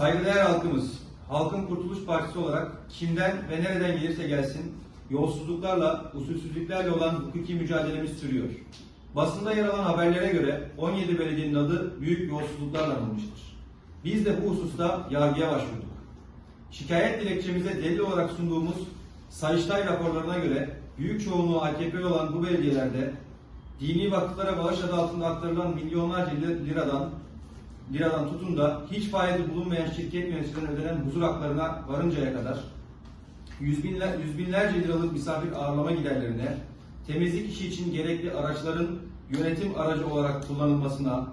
Saygıdeğer halkımız, Halkın Kurtuluş Partisi olarak kimden ve nereden gelirse gelsin yolsuzluklarla, usulsüzlüklerle olan hukuki mücadelemiz sürüyor. Basında yer alan haberlere göre 17 belediyenin adı büyük yolsuzluklarla anılmıştır. Biz de bu hususta yargıya başvurduk. Şikayet dilekçemize delil olarak sunduğumuz Sayıştay raporlarına göre büyük çoğunluğu AKP'li olan bu belediyelerde dini vakıflara bağış adı altında aktarılan milyonlarca lir- liradan liradan tutun da hiç faizi bulunmayan şirket yöneticilerine ödenen huzur haklarına varıncaya kadar yüz, binler, yüz binlerce liralık misafir ağırlama giderlerine, temizlik işi için gerekli araçların yönetim aracı olarak kullanılmasına,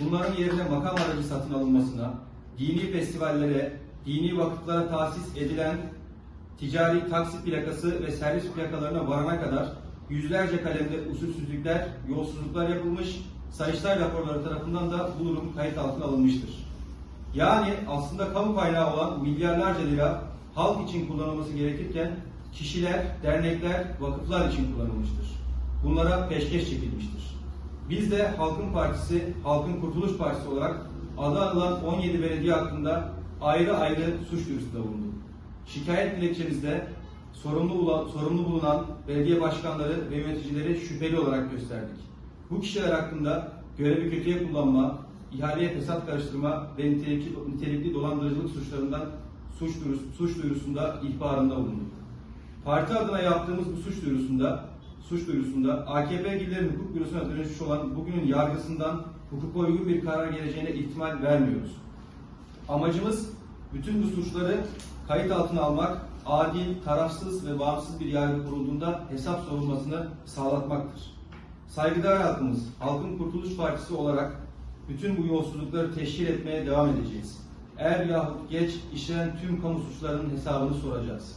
bunların yerine makam aracı satın alınmasına, dini festivallere, dini vakıflara tahsis edilen ticari taksi plakası ve servis plakalarına varana kadar yüzlerce kalemde usulsüzlükler, yolsuzluklar yapılmış, Sayıştay raporları tarafından da bu durum kayıt altına alınmıştır. Yani aslında kamu kaynağı olan milyarlarca lira halk için kullanılması gerekirken kişiler, dernekler, vakıflar için kullanılmıştır. Bunlara peşkeş çekilmiştir. Biz de Halkın Partisi, Halkın Kurtuluş Partisi olarak adı anılan 17 belediye hakkında ayrı ayrı suç duyurusunda bulunduk. Şikayet dilekçemizde sorumlu, sorumlu bulunan belediye başkanları ve yöneticileri şüpheli olarak gösterdik. Bu kişiler hakkında görevi kötüye kullanma, ihaleye fesat karıştırma ve nitelikli, nitelikli dolandırıcılık suçlarından suç, duyurusu, suç duyurusunda ihbarında bulunduk. Parti adına yaptığımız bu suç duyurusunda suç duyurusunda AKP ilgililerin hukuk bürosuna dönüşmüş olan bugünün yargısından hukuka uygun bir karar geleceğine ihtimal vermiyoruz. Amacımız bütün bu suçları kayıt altına almak, adil, tarafsız ve bağımsız bir yargı kurulduğunda hesap sorulmasını sağlatmaktır. Saygıdeğer halkımız, Halkın Kurtuluş Partisi olarak bütün bu yolsuzlukları teşhir etmeye devam edeceğiz. Er yahut geç işlenen tüm kamu suçlarının hesabını soracağız.